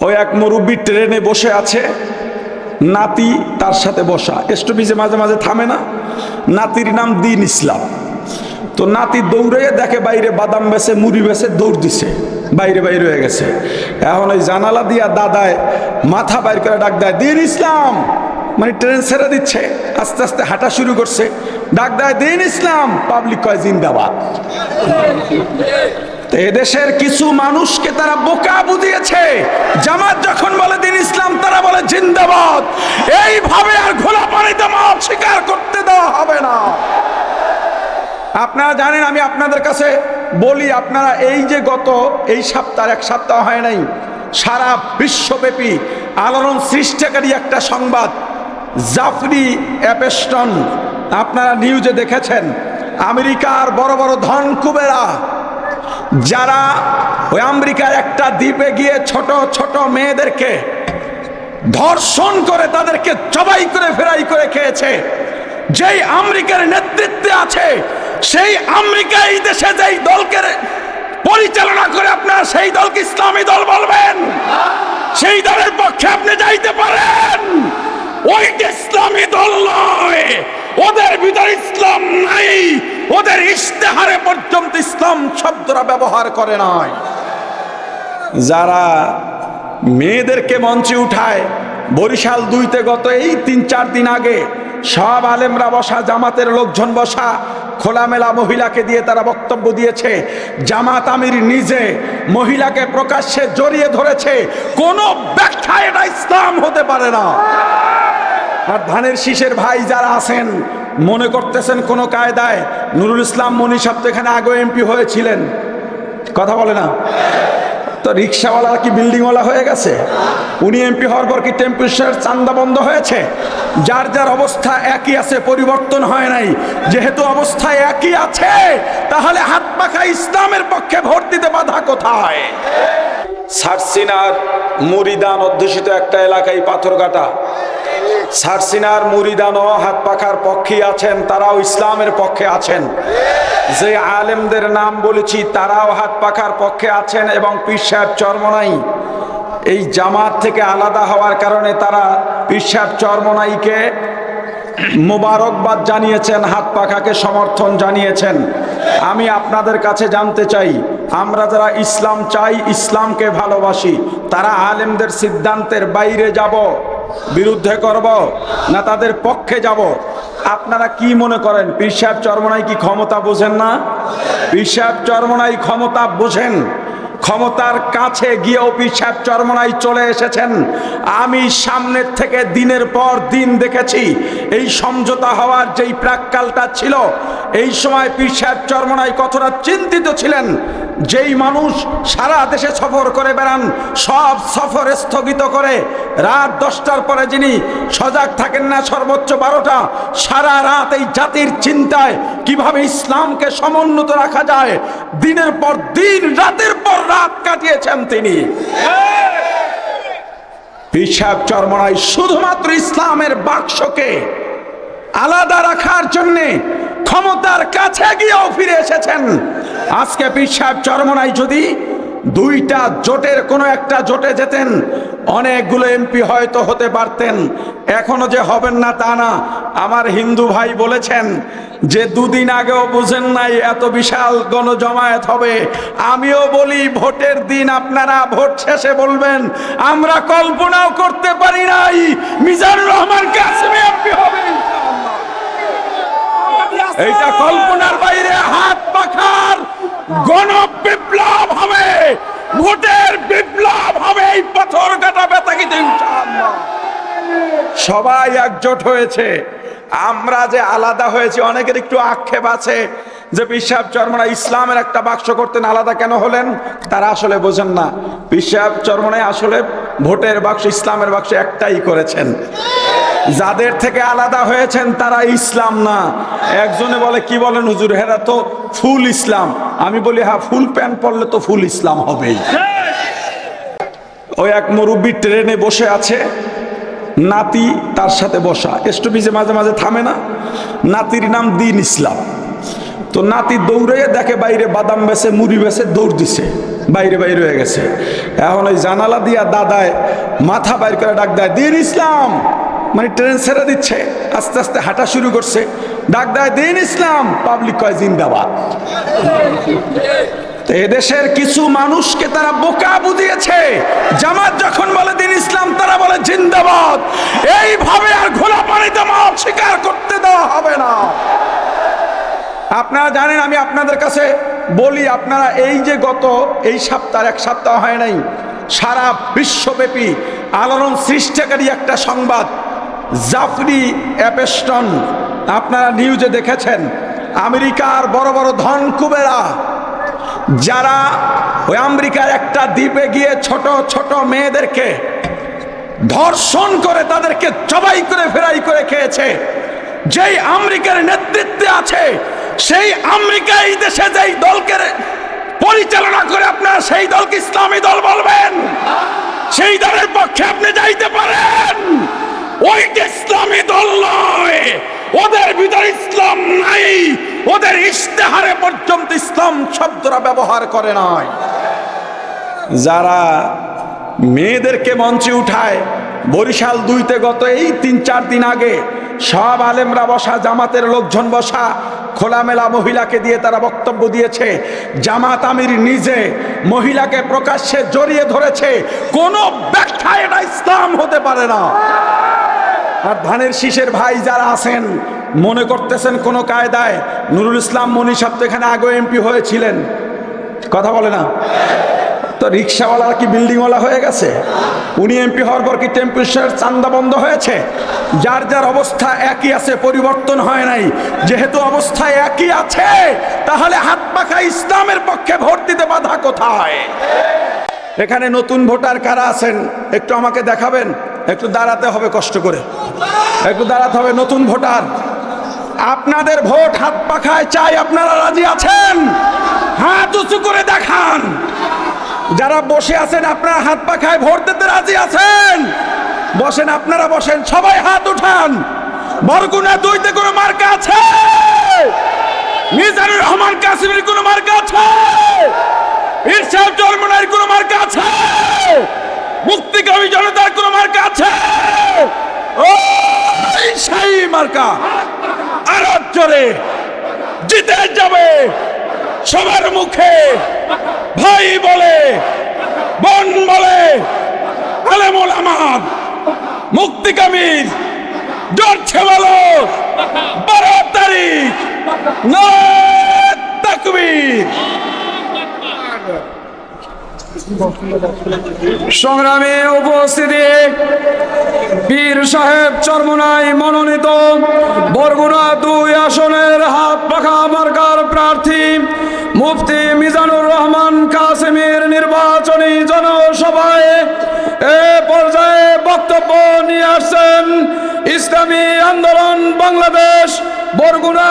ওই এক মুরব্বী ট্রেনে বসে আছে। নাতি তার সাথে বসা। স্টপিজে মাঝে মাঝে থামে না। নাতির নাম দিন ইসলাম। তো নাতি দৌড়ে দেখে বাইরে বাদাম বেছে, মুড়ি বেছে, দৌড় দিছে। বাইরে বাইরে হয়ে গেছে। এখন ওই জানালা দিয়া দাদায় মাথা বাইর করে ডাক দেয়, দিন ইসলাম! মানে ট্রেন ছেড়ে দিচ্ছে। আস্তে আস্তে হাঁটা শুরু করছে। ডাক দেয়, দিন ইসলাম! পাবলিক কয়, জিন্দাবাদ! এদেশের কিছু মানুষকে তারা বোকা বুঝিয়েছে। জামাত যখন বলে দিন ইসলাম, তারা বলে জিন্দাবাদ। এইভাবে আর ঘোলা পানিতে মাছ স্বীকার করতে দেওয়া হবে না। আপনারা জানেন, আমি আপনাদের কাছে বলি, আপনারা এই যে গত এই সপ্তাহ, এক সপ্তাহ হয় নাই, সারা বিশ্বব্যাপী আলোড়ন সৃষ্টিকারী একটা সংবাদ, জাফরি অ্যাপেস্টন, আপনারা নিউজে দেখেছেন, আমেরিকার বড় বড় ধন কুবেরা যারা ওই আমেরিকার একটা দ্বীপে গিয়ে ছোট ছোট মেয়েদেরকে ধর্ষণ করে তাদেরকে জবাই করে, ফেরাই করে খেয়েছে, যেই আমেরিকার নেতৃত্বে আছে, সেই আমেরিকা এই দেশে যেই দলকে পরিচালনা করে আপনারা, সেই দলকে ইসলামী দল বলবেন। সেই দলের পক্ষে আপনি যাইতে পারেন। ওইটা ইসলামী দল নয়, ওদের ভিতরে ইসলাম নাই, ওদের ইশতেহারে ইসলাম শব্দরা ব্যবহার করে নয়। যারা মেয়েদেরকে মঞ্চে উঠায়, বরিশাল দুইতে গত এই তিন চার দিন আগে সব আলেমরা বসা, জামাতের লোকজন বসা, খোলামেলা মহিলাকে দিয়ে তারা বক্তব্য দিয়েছে। জামাত আমির নিজে মহিলাকে প্রকাশ্যে জড়িয়ে ধরেছে। কোনো ব্যাখ্যা এটা ইসলাম হতে পারে না। আর ধানের শীষের ভাই যারা আছেন, মনে করতেছেন কোনো কায়দায় নুরুল ইসলাম মনি সাহেব তো এখানে আগে এমপি হয়েছিলেন। কথা বলে না? তো রিক্সাওয়ালা কি বিল্ডিংওয়ালা হয়ে গেছে? উনি এমপি হওয়ার পর কি টেম্পুসার চান্দা বন্ধ হয়েছে? যার যার অবস্থা একই আছে, পরিবর্তন হয় নাই। যেহেতু অবস্থা একই আছে, তাহলে হাত পাখা ইসলামের পক্ষে ভোট দিতে বাধা কোথায়? সারসিনার মুরিদান অধ্যুষিত একটা এলাকায় পাথরঘাটা। সারসিনার মুরিদানও হাত পাখার পক্ষে আছেন, তারাও ইসলামের পক্ষে আছেন। যে আলেমদের নাম বলেছি, তারাও হাত পাখার পক্ষে আছেন এবং পীর সাহেব চর্মনাই এই জামাত থেকে আলাদা হওয়ার কারণে তারা পীর সাহেব চর্মনাইকে মোবারকবাদ জানিয়েছেন, হাত পাখাকে সমর্থন জানিয়েছেন। আমি আপনাদের কাছে জানতে চাই, আমরা যারা ইসলাম চাই, ইসলামকে ভালোবাসি, তারা আলেমদের সিদ্ধান্তের বাইরে যাব। বিরুদ্ধে করব, না তাদের পক্ষে যাব। আপনারা কি মনে করেন? পীর সাহেব চরমনাই কি ক্ষমতা বোঝেন না? পীর সাহেব চরমনাই ক্ষমতা বোঝেন। ক্ষমতার কাছে গিয়েও পীর সাহেব চরমনাই চলে এসেছেন। আমি সামনের থেকে দিনের পর দিন দেখেছি, এই সমঝোতা হওয়ার যেই প্রাককালটা ছিল, এই সময় পীর সাহেব চরমনাই কতটা চিন্তিত ছিলেন যেই মানুষ সারা দেশে সফর করে বেড়ান, সব সফর স্থগিত করে, রাত দশটার পরে যিনি সজাগ থাকেন না সর্বোচ্চ বারোটা, সারা রাত এই জাতির চিন্তায় কীভাবে ইসলামকে সমুন্নত রাখা যায়, দিনের পর দিন, রাতের পর রাত কাটিয়েছেন তিনি। পিসাব চরমনায় শুধুমাত্র ইসলামের বাক্সকে আলাদা রাখার জন্যে ক্ষমতার কাছে গিয়েও ফিরে এসেছেন। আজকে পীর সাহেব চরমনাই যদি দুইটা জোটের কোনো একটা জোটে যেতেন, অনেকগুলো এমপি হয়তো হতে পারতেন। এখনও যে হবেন না তা না। আমার হিন্দু ভাই বলেছেন যে, দুদিন আগেও বুঝেন নাই এত বিশাল গণজমায়েত হবে। আমিও বলি, ভোটের দিন আপনারা ভোট শেষে বলবেন, আমরা কল্পনাও করতে পারি নাই। মিজানুর রহমান কাসিমে এমপি হবে এইটা কল্পনার বাইরে হাত পাখার গণ বিপ্লব হবে। ভোটের বিপ্লব হবে এই পাথর কাটা বেতাকিতে সবাই একজোট হয়েছে। আমরা যে আলাদা হয়েছি অনেকের একটু আক্ষেপ আছে যে পিসাব চরমনা ইসলামের একটা বাক্স করতেন আলাদা কেন হলেন? তারা আসলে বোঝেন না। পিসাব চরমনায় আসলে ভোটের বাক্স ইসলামের বাক্স একটাই করেছেন। যাদের থেকে আলাদা হয়েছেন তারা ইসলাম না। একজনে বলে, কি বলেন হুজুর? হেরা তো ফুল ইসলাম। আমি বলি হ্যাঁ ফুল প্যান্ট পরলে তো ফুল ইসলাম হবেই। ওই এক মুরব্বী ট্রেনে বসে আছে। নাতি তার সাথে বসা। স্টপিজে মাঝে মাঝে থামে না। নাতির নাম দিন ইসলাম। তো নাতি দৌড়ে দেখে বাইরে বাদাম বেছে, মুড়ি বেছে, দৌড় দিছে। বাইরে বাইরে হয়ে গেছে। এখন ওই জানালা দিয়া দাদায় মাথা বাইর করে ডাক দেয়, দিন ইসলাম! মানে ট্রেন ছেড়ে দিচ্ছে, আস্তে আস্তে হাঁটা শুরু করছে। ডাক দেয়, দিন ইসলাম! পাবলিক কয়, জিন্দাবাদ। এদেশের কিছু মানুষকে তারা বোকা বুঝিয়েছে। জামাত যখন বলে, দিন ইসলাম! তারা বলে, জিন্দাবাদ! এইভাবে আর ঘোলা পানিতে মাল স্বীকার করতে দেওয়া হবে না। আপনারা জানেন, আমি আপনাদের কাছে বলি, আপনারা এই যে গত এই সপ্তাহ, এক সপ্তাহ হয় নাই, সারা বিশ্বব্যাপী আলোড়ন সৃষ্টিকারী একটা সংবাদ। জাফরি অ্যাপেস্টন, আপনারা নিউজে দেখেছেন, আমেরিকার বড় বড় ধন কুবেরা যারা ওই আমেরিকার একটা দ্বীপে গিয়ে ছোট ছোট মেয়েদেরকে ধর্ষণ করে তাদেরকে জবাই করে ফেরাই করে খেয়েছে, যেই আমেরিকার নেতৃত্বে আছে, সেই আমেরিকা এই দেশে যেই দলকে পরিচালনা করে আপনারা সেই দলকে ইসলামী দল বলবেন। সেই দলের পক্ষে আপনি যাইতে পারেন। ওইটা ইসলামী দল নয়, ওদের ভিতরে ইসলাম নাই, ওদের ইশতেহারে পর্যন্ত ইসলাম শব্দরা ব্যবহার করে নাই। যারা মেয়েদেরকে মঞ্চে উঠায়, বরিশাল দুইতে গত এই তিন চার দিন আগে, সব আলেমরা বসা, জামাতের লোকজন বসা, খোলামেলা মহিলাকে দিয়ে তারা বক্তব্য দিয়েছে। জামাত আমির নিজে মহিলাকে প্রকাশ্যে জড়িয়ে ধরেছে। কোনো ব্যাখ্যা এটা ইসলাম হতে পারে না। আর ধানের শীষের ভাই যারা আছেন, মনে করতেছেন কোনো কায়দায় নুরুল ইসলাম মনি তো এখানে আগে এমপি হয়েছিলেন। কথা বলে না? তো রিক্সাওয়ালা কি বিল্ডিংওয়ালা হয়ে গেছে? উনি এমপি হওয়ার পর কি টেম্পুসের চান্দা বন্ধ হয়েছে? যার যার অবস্থা একই আছে, পরিবর্তন হয় নাই। যেহেতু অবস্থা একই আছে, তাহলে হাত পাখা ইসলামের পক্ষে ভোট দিতে বাধা কোথায়? এখানে নতুন ভোটার কারা আছেন? একটু আমাকে দেখাবেন? একটু দাঁড়াতে হবে কষ্ট করে। একটু দাঁড়াতে হবে, নতুন ভোটার। আপনাদের ভোট হাত পাখায় চাই, আপনারা রাজি আছেন? হাত উঁচু করে দেখান। যারা বসে আছেন, আপনারা হাত পাখায় ভোট দিতে রাজি আছেন? বসেন, আপনারা বসেন, সবাই হাত উঠান। বরগুনা দুইতে কোনো মার্কা আছে? মিজানুর রহমান কাসিমের কোনো মার্কা আছে? ইরশাদ জন্মনের কোনো মার্কা আছে? মুক্তিকামী জনতার কোনো মার্কা আছে? মার্কা। আরও জোরে জিতে যাবে সবার মুখে। ভাই বলে, বোন বলে, আলেমুল আমার মুক্তিকামীর জড়ছে বলো বারো তারিখ, নয় সংগ্রামে উপস্থিতি। পীর সাহেব চরমনাই মনোনীত। বরগুনা দুই আসনের হাত পাখা মার্কার প্রার্থী। মুফতি মিজানুর রহমান কাসেমের নির্বাচনী জনসভায় এ পর্যায়ে বক্তব্য নিয়ে আসছেন ইসলামী আন্দোলন বাংলাদেশ বরগুনা